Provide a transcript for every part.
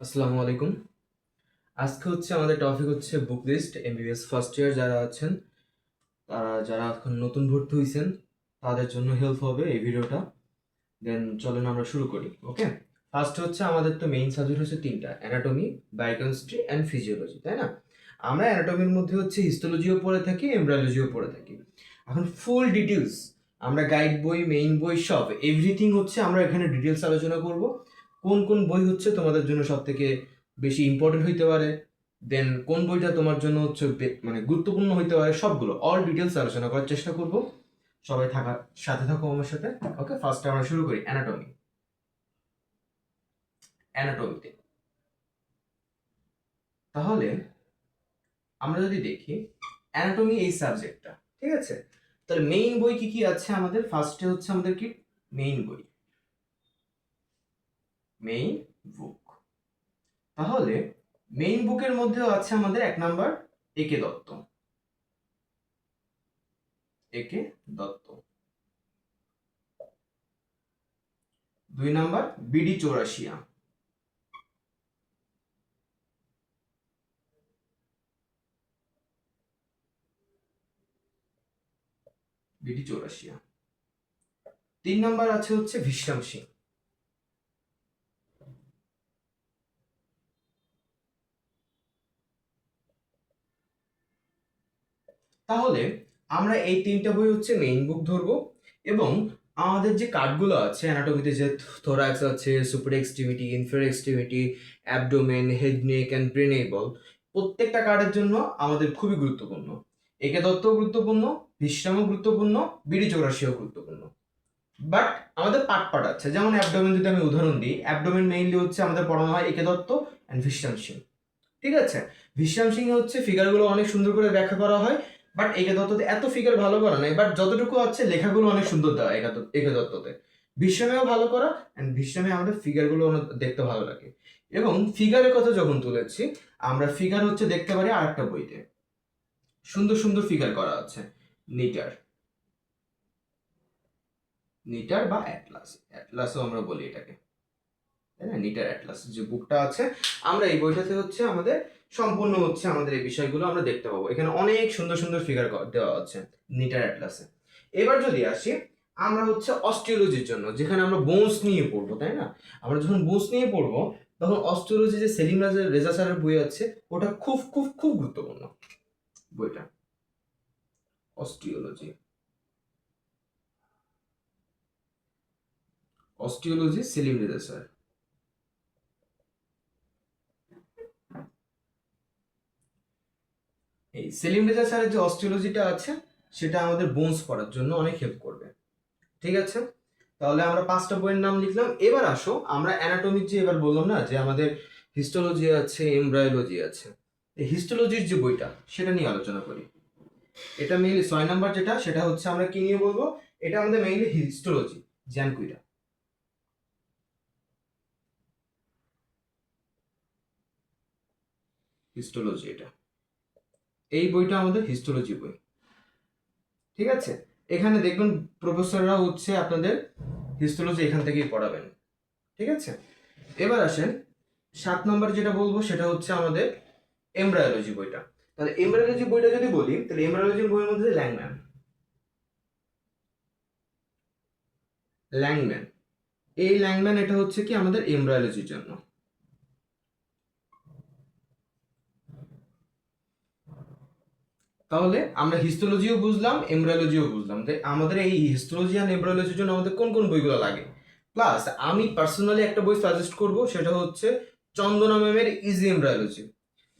আসসালামু আলাইকুম। আজকে হচ্ছে আমাদের টপিক হচ্ছে book list MBBS first year যারা আছেন, তারা যারা এখন নতুন ভর্তি হয়েছেন তাদের জন্য হেল্প হবে এই ভিডিওটা। দেন চলেন আমরা শুরু করি ওকে ফার্স্ট হচ্ছে আমাদের তো মেইন সাবজেক্ট হচ্ছে তিনটা অ্যানাটমি বায়োকেমিস্ট্রি অ্যান্ড ফিজিওলজি তাই না? আমরা অ্যানাটমির মধ্যে হচ্ছে হিস্টোলজিও পড়ে থাকি এমব্রায়োলজিও পড়ে থাকি। এখন ফুল ডিটেলস আমরা গাইড বই মেইন বই, সব এভরিথিং হচ্ছে আমরা এখানে ডিটেলস আলোচনা করব। কোন কোন বই হচ্ছে তোমাদের জন্য সব থেকে বেশি ইম্পর্টেন্ট হইতে পারে? দেন কোন বইটা তোমার জন্য হচ্ছে মানে গুরুত্বপূর্ণ হইতে পারে? সবগুলো অল ডিটেলস আলোচনা করার চেষ্টা করব। সবাই থাকার সাথে থাকো আমার সাথে। ওকে ফার্স্ট আমরা শুরু করি অ্যানাটমি অ্যানাটমিতে তাহলে আমরা যদি দেখি অ্যানাটমি এই সাবজেক্টটা ঠিক আছে? তাহলে মেইন বই কি কি আছে আমাদের? ফার্স্টে হচ্ছে আমাদের কি? মেইন বই। মেইন বুক তাহলে মেইন বুকের মধ্যেও আছে আমাদের এক নাম্বার একে দত্ত। A K Dutta. দুই number BD Chaurasia. BD Chaurasia. তিন নাম্বার আছে হচ্ছে বিশ্রাম সিং। তাহলে আমরা এই তিনটা বই হচ্ছে মেইন বুক ধরবো এবং আমাদের যে কার্ডগুলো আছে অ্যানাটমিতে যে থোরাক্স আছে super extremity infer extremity abdomen head neck and ব্রেনেবল প্রত্যেকটা কার্ডের জন্য আমাদের খুবই গুরুত্বপূর্ণ। একে দত্তও গুরুত্বপূর্ণ, বিশ্রামও গুরুত্বপূর্ণ বিড়ি চৌরাশিও গুরুত্বপূর্ণ। বাট আমাদের পার্ট পার্ট আছে, যেমন অ্যাবডোমেন যদি আমি উদাহরণ দিই অ্যাবডোমেন মেইনলি হচ্ছে আমাদের পড়ানো হয় একে দত্ত অ্যান্ড বিশ্রাম সিং ঠিক আছে? বিশ্রাম সিং হচ্ছে ফিগারগুলো অনেক সুন্দর করে ব্যাখ্যা করা হয়। বাট একে দত্ততে এত ফিগার ভালো করা নাই বাট যতটুকু আছে লেখাগুলো অনেক সুন্দর দেওয়া একে একে দত্ততে। বিশ্রামেও ভালো করা অ্যান্ড বিশ্রামে আমাদের ফিগারগুলো দেখতে ভালো লাগে। এবং ফিগারের কথা যখন তুলেছি, আমরা ফিগার হচ্ছে দেখতে পারি আর একটা বইতে। সুন্দর সুন্দর ফিগার করা আছে, নিটার। নিটার বা অ্যাটলাস অ্যাটলাসও আমরা বলি এটাকে। তাই না? নিটার অ্যাটলাস যে বুকটা আছে, আমরা এই বইটাতে হচ্ছে আমাদের সম্পূর্ণ হচ্ছে আমাদের এই বিষয়গুলো আমরা দেখতে পাবো। এখানে অনেক সুন্দর সুন্দর ফিগার দেওয়া আছে নিটার অ্যাটলাসে। এবার যদি আসি, আমরা হচ্ছে অস্টিওলজির জন্য, যেখানে আমরা বোনস নিয়ে পড়ব, তাই না? আমরা যখন বোনস নিয়ে পড়ব, তখন অস্টিওলজি যে সেলিম রাজের রেজা স্যারের বই আছে, ওটা খুব খুব খুব গুরুত্বপূর্ণ বইটা। Osteology osteology Selim Reza sir. এই সেলিম রেজা স্যারের যে অস্টিওলজিটা আছে, সেটা আমাদের বোনস পড়ার জন্য অনেক হেল্প করবে। ঠিক আছে? তাহলে আমরা পাঁচটা বইয়ের নাম লিখলাম। এবার আসো, আমরা অ্যানাটমির যে এবার বললাম না, যে আমাদের হিস্টোলজি আছে এমব্রায়োলজি আছে। এই হিস্টোলজির যে বইটা, সেটা নিয়ে আলোচনা করি। এটা মেইনলি ছয় নাম্বার যেটা, সেটা হচ্ছে আমরা কি নিয়ে বলব? এটা আমাদের মেইনলি হিস্টোলজি জ্যানকুইটা হিস্টোলজি এটা। এই বইটা আমাদের হিস্টোলজি বই। ঠিক আছে? এখানে দেখবেন প্রফেসররা হচ্ছে আপনাদের হিস্টোলজি এখান থেকেই পড়াবেন। ঠিক আছে? এবার আসেন, সাত নম্বর যেটা বলব সেটা হচ্ছে আমাদের এমব্রায়োলজি বইটা। তাহলে এমব্রায়োলজি বইটা যদি বলি, তাহলে এমব্রায়োলজি বইয়ের মধ্যে ল্যাংম্যান ল্যাংম্যান এই ল্যাংম্যান এটা হচ্ছে কি আমাদের এমব্রায়োলজির জন্য। তাহলে আমরা হিস্টোলজিও বুঝলাম এমব্রায়োলজিও বুঝলাম। তাই আমাদের এই হিস্টোলজি আর এমব্রায়োলজির জন্য আমাদের কোন কোন বইগুলো লাগে? প্লাস আমি পার্সোনালি একটা বই সাজেস্ট করব, সেটা হচ্ছে চন্দনা ম্যামের ইজি এমব্রায়োলজি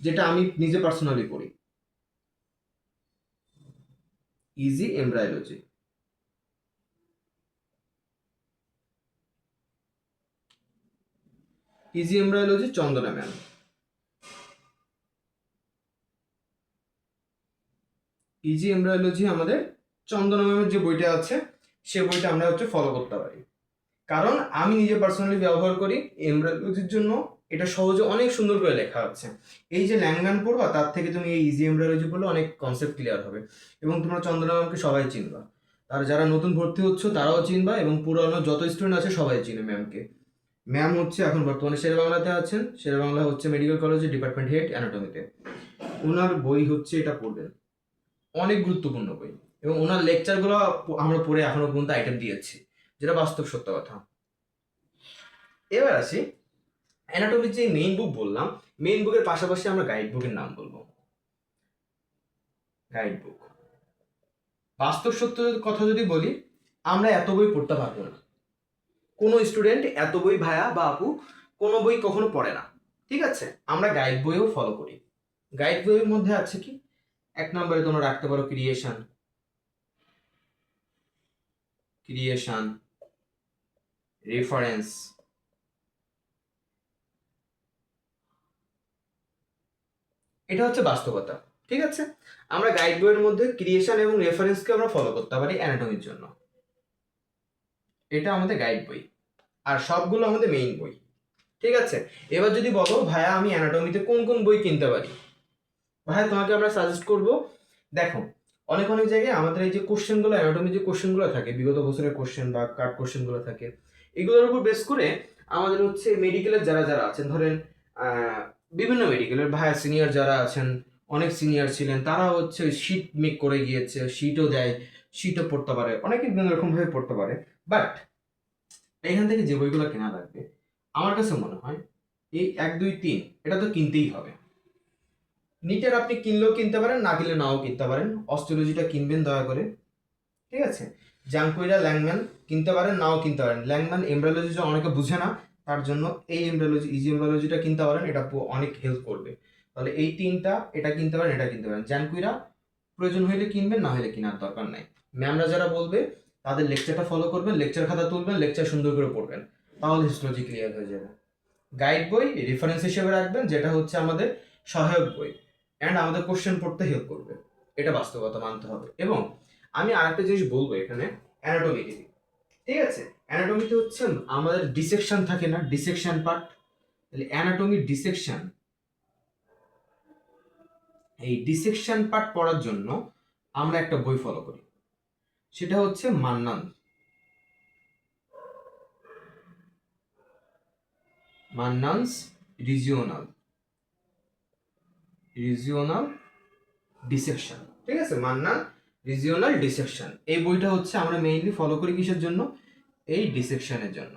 যেটা আমি নিজে পার্সোনালি পড়ি। Easy embryology easy embryology Chandana ma'am. Easy embryology আমাদের চন্দনা ম্যামের যে বইটা আছে, সে বইটা আমরা হচ্ছে ফলো করতে পারি। কারণ আমি নিজে পার্সোনালি ব্যবহার করি এমব্রায়োলজির জন্য, এটা সহজে অনেক সুন্দর করে লেখা আছে। এই যে ল্যাংম্যান পড়বা তার থেকে তুমি এই ইজি এমব্রায়োলজি পড়লে অনেক কনসেপ্ট ক্লিয়ার হবে। এবং তোমরা চন্দনা ম্যামকে সবাই চিনবা। আর যারা নতুন ভর্তি হচ্ছ, তারাও চিনবা এবং পুরানো যত স্টুডেন্ট আছে, সবাই চিনে ম্যামকে ম্যাম হচ্ছে এখন বর্তমানে শেরে বাংলাতে আছেন। শেরে বাংলা হচ্ছে মেডিকেল কলেজের ডিপার্টমেন্ট হেড অ্যানাটমিতে ওনার বই হচ্ছে এটা পড়বেন। অনেক গুরুত্বপূর্ণ বই। এবং ওনার লেকচারগুলো আমরা পড়ে এখনও পর্যন্ত আইটেম দিয়েছি, যেটা বাস্তব সত্য কথা। এবার আসি অ্যানাটমির যে মেইন বুক বললাম মেইন বুকের পাশাপাশি আমরা গাইড বুকের নাম বলব। গাইড বুক বাস্তব সত্য কথা যদি বলি, আমরা এত বই পড়তে পারব না। কোনো স্টুডেন্ট এত বই ভায়া বা আপু কোনো বই কখনো পড়ে না। ঠিক আছে? আমরা গাইড বইও ফলো করি। গাইড বইয়ের মধ্যে আছে কি? এক নম্বরে তোমরা রাখতে পারো ক্রিয়েশন ক্রিয়েশন রেফারেন্স এটা হচ্ছে বাস্তবতা, ঠিক আছে? আমরা গাইড বইয়ের মধ্যে ক্রিয়েশন এবং রেফারেন্সকে আমরা ফলো করতে পারি অ্যানাটমির জন্য। এটা আমাদের গাইড বই, আর সবগুলো আমাদের মেইন বই, ঠিক আছে? এবার যদি বলো, ভাইয়া, আমি অ্যানাটমিতে কোন কোন বই কিনতে পারি? ভাইয়া তোমাকে আমরা সাজেস্ট করব, দেখো, অনেক অনেক জায়গায় আমাদের এই যে কোশ্চেনগুলো অ্যানাটমি যে কোশ্চেনগুলো থাকে, বিগত বছরের কোশ্চেন বা কাট কোশ্চেনগুলো থাকে, এগুলোর উপর বেস করে আমাদের হচ্ছে মেডিকেলের যারা যারা আছেন, ধরেন বিভিন্ন মেডিকেলের ভাইয়া সিনিয়র যারা আছেন, অনেক সিনিয়র ছিলেন, তারা হচ্ছে শীট মেক করে গিয়েছে শীটও দেয় শীটও পড়তে পারে, অনেকে বিভিন্ন রকম ভাবে পড়তে পারে বাট এখান থেকে যে বইগুলো কেনা লাগবে, আমার কাছে মনে হয়, এই এক, দুই, তিন, এটা তো কিনতেই হবে। নিটের আপনি কিনলেও কিনতে পারেন, না কিনলে নাও কিনতে পারেন। অস্ট্রোলজিটা কিনবেন দয়া করে, ঠিক আছে? জাঙ্কুইরা ল্যাংম্যান কিনতে পারেন, নাও কিনতে পারেন। ল্যাংম্যান এমব্রায়োলজি অনেকে বুঝে না, তার জন্য এই এমব্রায়োলজি ইজি এমব্রায়োলজিটা কিনতে পারেন, এটা অনেক হেল্প করবে। তাহলে এই তিনটা, এটা কিনতে পারেন, এটা কিনতে পারেন। জানকুইরা প্রয়োজন হইলে কিনবেন, না হলে কেনার দরকার নাই। ম্যামরা যারা বলবে, তাদের লেকচারটা ফলো করবেন, লেকচার খাতা তুলবেন, লেকচার সুন্দর করে পড়বেন, তাহলে হিস্টোলজি ক্লিয়ার হয়ে যাবে। গাইড বই রেফারেন্স হিসেবে রাখবেন, যেটা হচ্ছে আমাদের সহায়ক বই। অ্যান্ড আমাদের কোশ্চেন পড়তে হেল্প করবে। এটা বাস্তবতা মানতে হবে। এবং আমি আরেকটা জিনিস বলব এখানে অ্যানাটমি ঠিক আছে? অ্যানাটমিতে হচ্ছে আমাদের ডিসেকশন থাকে না ডিসেকশন পার্ট তাহলে অ্যানাটমির ডিসেকশন এই ডিসেকশন পার্ট পড়ার জন্য আমরা একটা বই ফলো করি। সেটা হচ্ছে Mannan. Mannan's regional regional dissection ঠিক আছে? মান্নান রিজিওনাল ডিসেকশন এই বইটা হচ্ছে আমরা মেইনলি ফলো করি কিসের জন্য? এই ডিসেকশনের জন্য।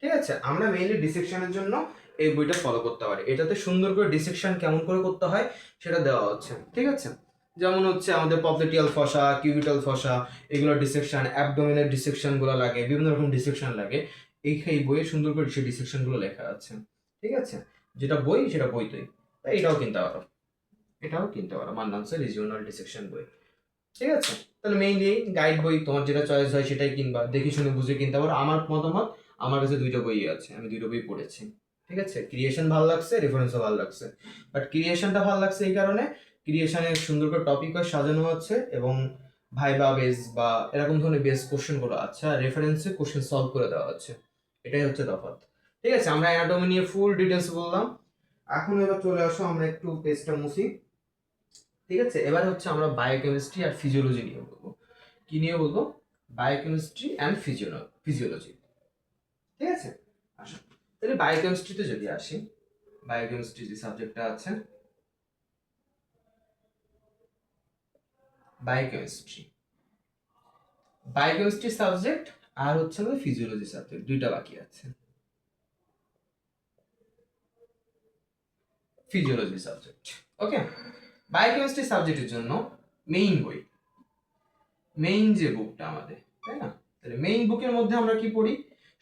ঠিক আছে? আমরা মেইনলি ডিসেকশনের জন্য এই বইটা ফলো করতে পারি। এটাতে সুন্দর করে ডিসেকশন কেমন করে করতে হয় সেটা দেওয়া হচ্ছে। ঠিক আছে? যেমন হচ্ছে আমাদের পপলেটিয়াল ফসা কিউবিটাল ফসা এগুলো ডিসেকশন অ্যাবডোমিনের ডিসেকশনগুলো লাগে, বিভিন্ন রকম ডিসেকশন লাগে। এই বইয়ে সুন্দর করে সেই ডিসেকশনগুলো লেখা আছে। ঠিক আছে? যেটা বই, সেটা বইতেই। তাই এটাও কিনতে পারো। এটাও কিনতে পারো। মান্নানসের রিজিওনাল ডিসেকশন বই। ঠিক আছে? তাহলে মেইনলি গাইড বই তোমার যেটা চয়েস হয় সেটাই কিনবা। দেখে শুনে বুঝে কিনতে পারো। আমার মতামত আমার কাছে দুইটা বই আছে। আমি দুইটা বই পড়েছি। ঠিক আছে? ক্রিয়েশন ভালো লাগছে রেফারেন্সও ভালো লাগছে। বাট ক্রিয়েশনটা ভালো লাগছে এই কারণে ক্রিয়েশনে সুন্দর করে টপিক হয় সাজানো হচ্ছে এবং ভাইবা বেস বা এরকম ধরনের বেস কোশ্চেনগুলো আছে। আর রেফারেন্সে কোশ্চেন সলভ করে দেওয়া হচ্ছে এটাই হচ্ছে তফাৎ। ঠিক আছে? আমরা অ্যানাটমি নিয়ে ফুল ডিটেলস বললাম। এখন এবার চলে আসো, আমরা একটু পেজটা মুছি। ঠিক আছে? এবার হচ্ছে আমরা বায়োকেমিস্ট্রি আর ফিজিওলজি নিয়ে বলব। কি নিয়ে বলব? বায়োকেমিস্ট্রি অ্যান্ড ফিজিওলো ফিজিওলজি ঠিক আছে? আসো। তাহলে বায়োকেমিস্ট্রিতে যদি আসি বায়োকেমিস্ট্রি যে সাবজেক্টটা আছে বায়োকেমিস্ট্রি বায়োকেমিস্ট্রি সাবজেক্ট আর হচ্ছে আমাদের ফিজিওলজি সাবজেক্ট দুইটা বাকি আছে। ফিজিওলজি সাবজেক্ট ওকে বায়োকেমিস্ট্রি সাবজেক্টের জন্য মেইন বই। মেইন যে বুকটা আমাদের, তাই না? তাহলে মেইন বুকের মধ্যে আমরা কি পড়ি?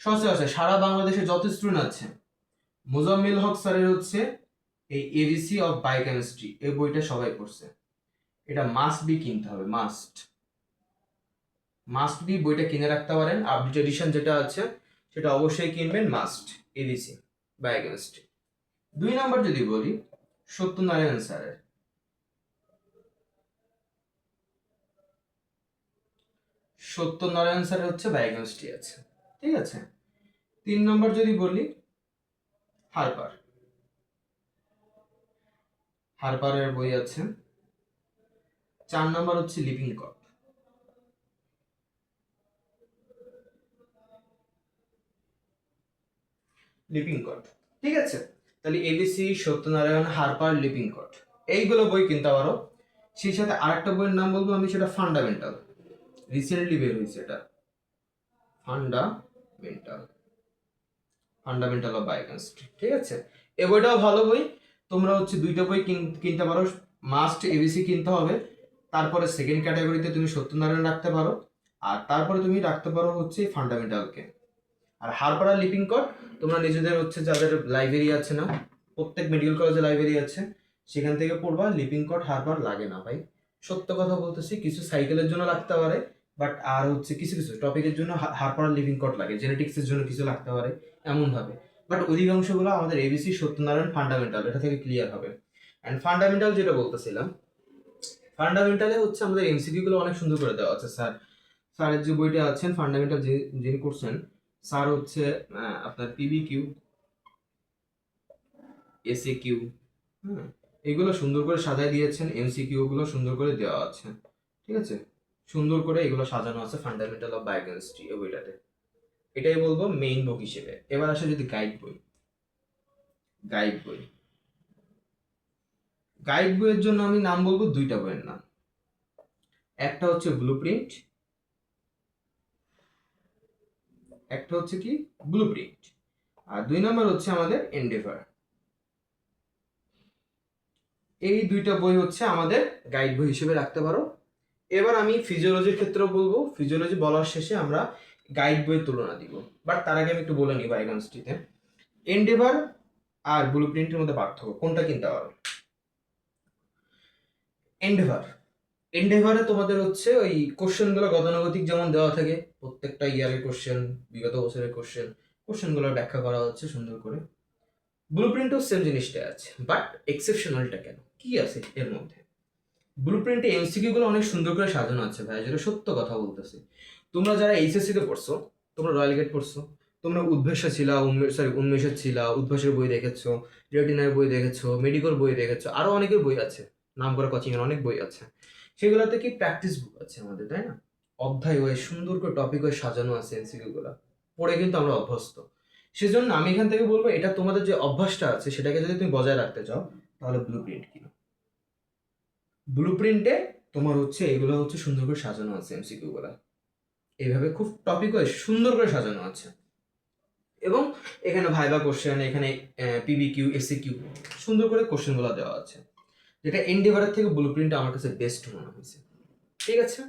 সচরাচর সারা বাংলাদেশে যত স্টুডেন্ট আছে, মোজাম্মিল হক স্যারের হচ্ছে এই এবিসি অফ বায়োকেমিস্ট্রি এই বইটা সবাই পড়ছে। এটা মাস্ট বি কিনতে হবে মাস্ট মাস্ট বি বইটা কিনে রাখতে পারেন। আপডেট এডিশন যেটা আছে, সেটা অবশ্যই কিনবেন মাস্ট এবিসি বায়োকেমিস্ট্রি দুই নম্বর যদি বলি, সত্যনারায়ণ স্যারের। সত্যনারায়ণ স্যারের হচ্ছে বায়োকেমিস্ট্রি আছে, ঠিক আছে? তিন নম্বর যদি বলি, হারপার। হারপারের বই আছে। চার নম্বর হচ্ছে লিভিং কট লিপিং কট ঠিক আছে? তাহলে ABC Satyanarayana, Harper Lippincott এইগুলো বই কিনতে পারো সেই সাথে আরেকটা বইয়ের নাম বলব আমি, সেটা ফান্ডামেন্টাল রিসেন্টলি বের হয়েছে এটা। ফান্ডামেন্টাল ফান্ডামেন্টাল অফ বায়োকেমিস্ট্রি ঠিক আছে? এ বইটাও ভালো বই। তোমরা হচ্ছে দুইটা বই কিন- কিনতে পারো। মাস্ট এবিসি কিনতে হবে। তারপরে সেকেন্ড ক্যাটাগরিতে তুমি সত্যনারায়ণ রাখতে পারো। আর তারপরে তুমি রাখতে পারো হচ্ছে ফান্ডামেন্টালকে আর হারপাড়া লিপিং কর, তোমরা নিজেদের হচ্ছে যাদের লাইব্রেরি আছে না, প্রত্যেক মেডিকেল কলেজে লাইব্রেরি আছে, সেখান থেকে পড়বা, লিপিং কট হারপার লাগে না ভাই। সত্য কথা বলতেছি, কিছু সাইকেলের জন্য লাগতে পারে বাট আর হচ্ছে কিছু কিছু টপিকের জন্য হারপার লিভিং কট লাগে জেনেটিক্সের জন্য কিছু লাগতে পারে, এমনভাবে। বাট অধিকাংশগুলো আমাদের এবিসি সত্যনারায়ণ ফান্ডামেন্টাল এটা থেকে ক্লিয়ার হবে। অ্যান্ড ফান্ডামেন্টাল যেটা বলতেছিলাম ফান্ডামেন্টালে হচ্ছে আমাদের এমসিকিউ গুলো অনেক সুন্দর করে দেওয়া আছে, স্যার। স্যারের যে বইটা আছেন ফান্ডামেন্টাল যে যিনি করছেন স্যার হচ্ছে আপনার পিবি কিউ এসএ কিউ হ্যাঁ এগুলো সুন্দর করে সাজায় দিয়েছেন এমসিকিউ গুলো সুন্দর করে দেওয়া আছে, ঠিক আছে? সুন্দর করে এগুলো সাজানো আছে ফান্ডামেন্টাল অফ বায়োকেমিস্ট্রি এই বইটাতে। এটাই বলব মেইন বুক হিসেবে। এবার আসে যদি গাইড বই। গাইড বই। গাইড বইয়ের জন্য আমি নাম বলব দুইটা বইয়ের নাম। একটা হচ্ছে ব্লু প্রিন্ট একটা হচ্ছে কি? ব্লু প্রিন্ট আর দুই নম্বর হচ্ছে আমাদের এন্ডেভার এই দুইটা বই হচ্ছে আমাদের গাইড বই হিসেবে রাখতে পারো। এবার আমি ফিজিওলজির ক্ষেত্রে বলব। ফিজিওলজি বলার শেষে আমরা গাইড বইয়ের তুলনা দিব। বাট তার আগে আমি একটু বলে নিই বায়োকেমিস্ট্রিতে এন্ডেভার আর ব্লু প্রিন্টের মধ্যে পার্থক্য কোনটা কিনতে পারো? এন্ডেভার এন্ডেভারে তোমাদের হচ্ছে ওই কোশ্চেনগুলো গতানুগতিক যেমন দেওয়া থাকে, প্রত্যেকটা ইয়ারের কোশ্চেন বিগত বছরের কোশ্চেন কোশ্চেনগুলোর ব্যাখ্যা করা হচ্ছে সুন্দর করে। ব্লু প্রিন্টও সেম জিনিসটা আছে বাট এক্সেপশনালটা কেন? কি আছে এর মধ্যে? ব্লু প্রিন্টে এমসিকিউ গুলো অনেক সুন্দর করে সাজানো আছে ভাই, যেটা সত্য কথা বলতেছি। তোমরা যারা এইচএসসি তে পড়ছো, তোমরা রয়্যাল গেট পড়ছো, তোমরা উদ্ভেসা ছিলা সরি উন্মেষের ছিলা উদ্ভাসের বই দেখেছ রেটিনার বই দেখেছ মেডিকেল বই দেখেছ, আরও অনেকের বই আছে, নাম করা কোচিং এর অনেক বই আছে। সেগুলোতে কি প্র্যাকটিস বুক আছে আমাদের, তাই না? অধ্যায় হয়ে সুন্দর করে টপিক হয়ে সাজানো আছে এমসিকিউ গুলো। পড়ে কিন্তু আমরা অভ্যস্ত। সেজন্য আমি এখান থেকে বলব, এটা তোমাদের যে অভ্যাসটা আছে, সেটাকে যদি তুমি বজায় রাখতে চাও, তাহলে ব্লু প্রিন্ট কিনো। ব্লু প্রিন্টে তোমার হচ্ছে, এগুলো হচ্ছে সুন্দর করে সাজানো আছে এমসিকিউ গুলা। এইভাবে খুব টপিক হয়ে সুন্দর করে সাজানো আছে। এবং এখানে ভাইবা কোশ্চেন এখানে পিবি কিউ এসি কিউ সুন্দর করে কোশ্চেনগুলো দেওয়া আছে। যেটা এন্ডেভারের থেকে ব্লু প্রিন্ট আমার কাছে বেস্ট মনে হয়েছে। ঠিক আছে?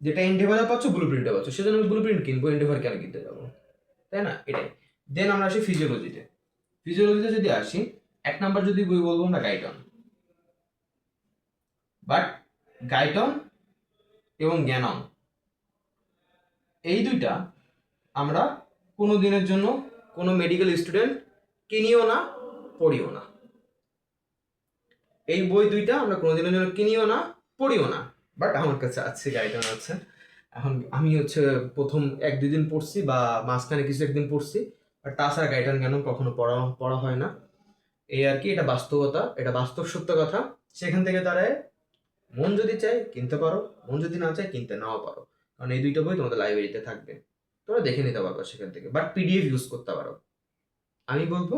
যেটা এন্ডেভারে পাচ্ছ ব্লু প্রিন্টে পাচ্ছ। সেজন্য আমি ব্লু প্রিন্ট কিনবো এন্ডেভার কেন কিনতে যাব? তাই না? এটাই। দেন আমরা আসি ফিজিওলজিতে ফিজিওলজিতে যদি আসি, এক নাম্বার যদি বই বলব আমরা গাইটন বাট গাইটন এবং জ্ঞানম এই দুইটা আমরা কোনো দিনের জন্য কোনো মেডিকেল স্টুডেন্ট কিনিও না, পড়িও না। এই বই দুইটা আমরা কোনো দিনের জন্য কিনিও না, পড়িও না। বাট আমার কাছে আছে গাইডন আছে এখন আমি হচ্ছে প্রথম এক, দুই দিন পড়ছি বা মাঝখানে কিছু একদিন পড়ছি। আর তাছাড়া গাইডান কেন কখনো পড়া পড়া হয় না। এই আর কি, এটা বাস্তবতা, এটা বাস্তব সত্য কথা। সেখান থেকে তারা মন যদি চায় কিনতে পারো, মন যদি না চায় কিনতে নাও পারো। কারণ এই দুইটা বই তোমাদের লাইব্রেরিতে থাকবে। তোমরা দেখে নিতে পারবে সেখান থেকে। বাট পিডিএফ ইউজ করতে পারো। আমি বলব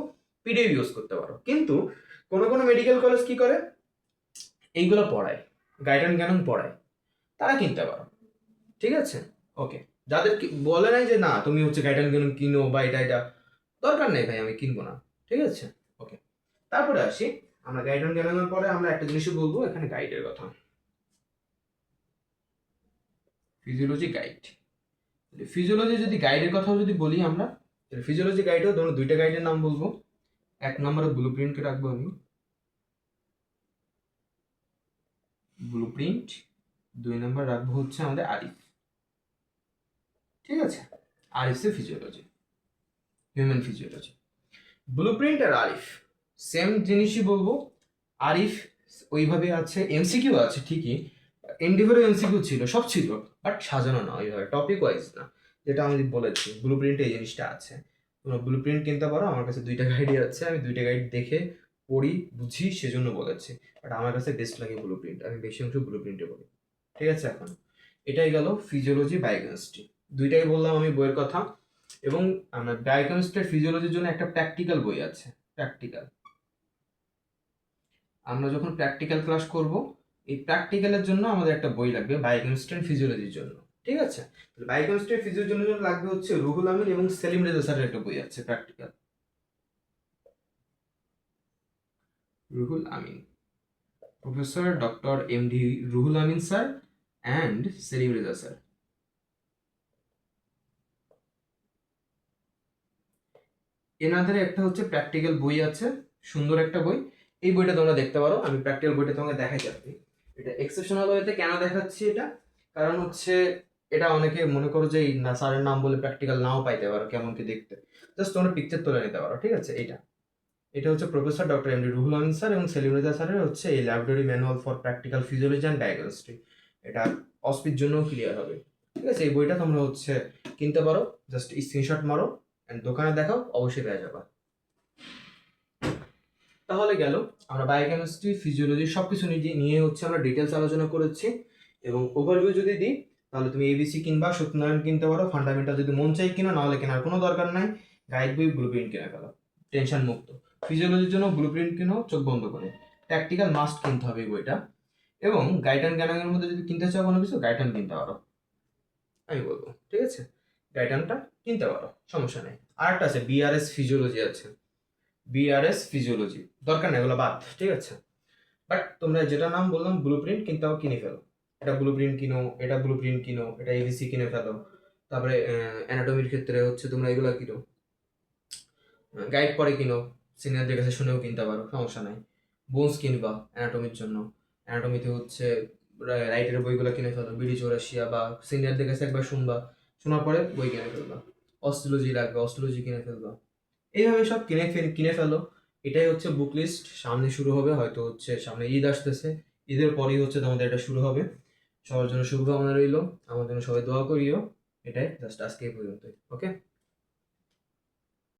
পিডিএফ ইউজ করতে পারো। কিন্তু কোনো কোনো মেডিকেল কলেজ কি করে? এইগুলো পড়ায় গাইডান জ্ঞান পড়ায়। তারা কিনতে পারো। ঠিক আছে? ওকে যাদের বলে নাই যে, না, তুমি হচ্ছে গাইডান জ্ঞান কিনো বা এটা এটা। দরকার নেই ভাই, আমি কিনবো না। ঠিক আছে? ওকে তারপরে আসি। আমরা গাইডান জ্ঞানের পরে আমরা একটা জিনিসই বলব, এখানে গাইডের কথা। ফিজিওলজি গাইড ফিজিওলজি যদি গাইডের কথাও যদি বলি আমরা ফিজিওলজি গাইডেও ধরুন দুইটা গাইডের নাম বলব। এক নম্বরে ব্লু প্রিন্টকে রাখব আমি। ব্লু প্রিন্ট দুই নম্বর রাখব হচ্ছে আমাদের আরিফ। ঠিক আছে? আরিফসে physiology human physiology blue print আর আরিফ সেম জিনিসই বলব। আরিফ ওইভাবে আছে এমসিকিউ আছে ঠিকই। এন্ডিভারও এমসিকিউ ছিল, সব ছিল বাট সাজানো না ওইভাবে টপিক ওয়াইজ না। যেটা আমি বলেছি ব্লু প্রিন্টে এই জিনিসটা আছে। তোমরা ব্লু প্রিন্ট কিনতে পারো। আমার কাছে দুইটা গাইডই আছে। আমি দুইটা গাইড দেখে পড়ি, বুঝি, সেজন্য বলেছি। বাট আমার কাছে বেস্ট লাগে ব্লু প্রিন্ট আমি বেশি অংশ ব্লু প্রিন্টে পড়ি। ঠিক আছে এখন? এটাই গেল ফিজিওলজি বায়োকেমিস্ট্রি দুইটাই বললাম আমি বইয়ের কথা। এবং আমরা বায়োকেমিস্ট্রির ফিজিওলজির জন্য একটা প্র্যাকটিক্যাল বই আছে। প্র্যাকটিক্যাল আমরা যখন প্র্যাকটিক্যাল ক্লাস করব, এই প্র্যাকটিক্যালের জন্য আমাদের একটা বই লাগবে বায়োকেমিস্ট্রি ফিজিওলজির জন্য। ঠিক আছে? বায়োকেমিস্ট্রি ফিজিওলজির জন্য লাগবে হচ্ছে রুহুল আমিন এবং সেলিম রেজা স্যারের একটা বই আছে practical Ruhul Amin. Professor doctor M D Ruhul Amin sir and Selim Reza sir. এনাদের একটা হচ্ছে প্র্যাকটিক্যাল বই আছে, সুন্দর একটা বই। এই বইটা তোমরা দেখতে পারো, আমি প্র্যাকটিক্যাল বইটা তোমাকে দেখাই যাচ্ছি। এটা এক্সেপশনাল ওয়েতে কেন দেখাচ্ছি এটা? কারণ হচ্ছে এটা অনেকে মনে করো যে এই স্যারের নাম বলে প্র্যাকটিক্যাল নাও পাইতে পারো কেমন কি দেখতে। জাস্ট তোমরা পিকচার তুলে নিতে পারো, ঠিক আছে? এটা এটা হচ্ছে professor doctor M D Ruhul Amin sir এবং সেলিম স্যারের হচ্ছে এই laboratory manual for practical physiology and diagnostic এটা অসপির জন্য ক্লিয়ার হবে, ঠিক আছে? এই বইটা তোমরা হচ্ছে কিনতে পারো জাস্ট স্ক্রিনশট মারো অ্যান্ড দোকানে দেখাও, অবশ্যই পেয়ে যাবা। তাহলে গেল, আমরা বায়োকেমিস্ট্রি ফিজিওলজি সব কিছু নিয়ে হচ্ছে আমরা ডিটেলস আলোচনা করেছি এবং ওভারভিউ যদি দিই তাহলে তুমি এবিসি কিনবা, সত্যনারায়ণ কিনতে পারো ফান্ডামেন্টাল যদি মন চাই কিনো, নাহলে কেনার কোনো দরকার নাই। গাইড বই ব্লু প্রিন্ট কিনে ফেলো টেনশন মুক্ত। ফিজিওলজির জন্য ব্লু প্রিন্ট কিনো, চোখ বন্ধ করে। প্র্যাকটিক্যাল মাস্ট কিনতে হবে এই বইটা। এবং গাইডান জ্ঞানের মধ্যে যদি কিনতে চাও কোনো কিছু গাইডান কিনতে পারো। আমি বলব, ঠিক আছে? গাইডানটা কিনতে পারো, সমস্যা নেই। আরেকটা আছে বিআরএস ফিজিওলজি আছে। বিআরএস ফিজিওলজি দরকার নেই, এগুলো বাদ, ঠিক আছে? বাট তোমরা যেটা নাম বললাম ব্লু প্রিন্ট কিনতে হবে, কিনে ফেলো। এটা ব্লু প্রিন্ট কিনো, এটা ব্লু প্রিন্ট কিনো, এটা এবিসি কিনে ফেলো। তারপরে অ্যানাটমির ক্ষেত্রে হচ্ছে তোমরা এগুলো কিনো। গাইড পরে কিনো সিনিয়রদের কাছে শুনেও কিনতে পারো, সমস্যা নাই। বোনস কিনবা অ্যানাটমির জন্য। অ্যানাটমিতে হচ্ছে রাইটের বইগুলো কিনে ফেলো, বিডি চৌরাশিয়া বা সিনিয়রদের কাছে একবার শুনবা। শোনার পরে বই কিনে ফেলবা। অস্ট্রোলজি লাগবে অস্ট্রোলজি কিনে ফেলবা। এইভাবে সব কিনে ফেল কিনে ফেলো। এটাই হচ্ছে বুক লিস্ট সামনে শুরু হবে, হয়তো হচ্ছে সামনে ঈদ আসতেছে। ঈদের পরেই হচ্ছে তোমাদের এটা শুরু হবে। সবার জন্য শুভকামনা রইল। আমার জন্য সবাই দোয়া করিও। এটাই জাস্ট আজকে পর্যন্ত ওকে